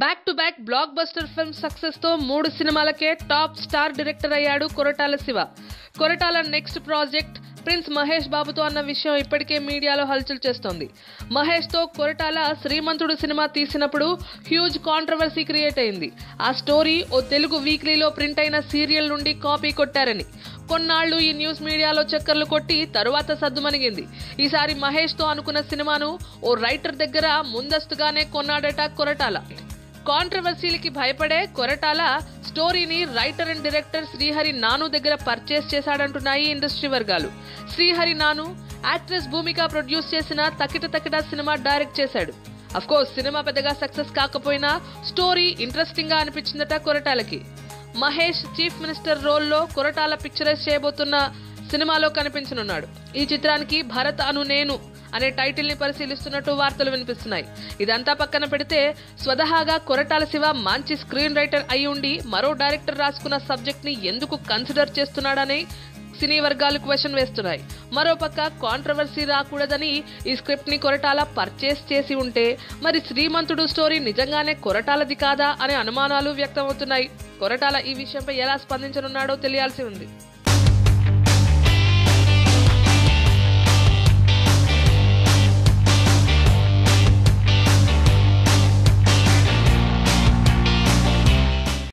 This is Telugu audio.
Back to back blockbuster film సక్సెస్తో మూడు సినిమాలకే టాప్ స్టార్ డైరెక్టర్ అయ్యాడు Koratala Siva. Koratala next project prince Mahesh బాబుతో అన్న విషయం ఇప్పటికే మీడియాలో హల్చల్ చేస్తోంది. మహేష్తో కొరటాల శ్రీమంతుడు సినిమా తీసినప్పుడు హ్యూజ్ కాంట్రవర్సీ క్రియేట్ అయింది. ఆ స్టోరీ ఓ తెలుగు వీక్లీలో ప్రింట్ అయిన సీరియల్ నుండి కాపీ కొట్టారని. కొన్నాళ్ళు ఈ న్యూస్ మీడియాలో చక్కర్లు కొట్టి తరువాత సద్దుమణిగింది ఈసారి మహేష్తో అనుకున్న సినిమాను ఓ రైటర్ దగ్గర ముందస్తుగానే కొన్నాడట కొరటాల. కాంట్రవర్సీలకి భయపడే కొరటాల స్టోరీని రైటర్ అండ్ డైరెక్టర్ శ్రీహరి నాను దగ్గర పర్చేస్ చేశాడంటున్నాయి ఇండస్ట్రీ వర్గాలు. శ్రీహరి నాను యాక్ట్రెస్ భూమిక ప్రొడ్యూస్ చేసిన తకిట తకిట సినిమా డైరెక్ట్ చేశాడు. అఫ్ కోర్స్ సినిమా పెద్దగా సక్సెస్ కాకపోయినా స్టోరీ ఇంట్రెస్టింగ్గా అనిపించిందట కొరటాలకి. మహేష్ చీఫ్ మినిస్టర్ రోల్లో కొరటాల పిక్చరైజ్ చేయబోతున్న సినిమాలో కనిపించనున్నాడు. ఈ చిత్రానికి భరత్ అను నేను అనే టైటిల్ని పరిశీలిస్తున్నట్టు వార్తలు వినిపిస్తున్నాయి. ఇదంతా పక్కన పెడితే స్వతహాగా కొరటాల శివ మంచి స్క్రీన్ రైటర్ అయి ఉండి మరో డైరెక్టర్ రాసుకున్న సబ్జెక్ట్ని ఎందుకు కన్సిడర్ చేస్తున్నాడని సినీ వర్గాలు క్వశ్చన్ వేస్తున్నాయి. మరోపక్క కాంట్రవర్సీ రాకూడదని ఈ స్క్రిప్ట్ని కొరటాల పర్చేస్ చేసి ఉంటే మరి శ్రీమంతుడు స్టోరీ నిజంగానే కొరటాలది కాదా అనే అనుమానాలు వ్యక్తమవుతున్నాయి. కొరటాల ఈ విషయంపై ఎలా స్పందించనున్నాడో తెలియాల్సి ఉంది.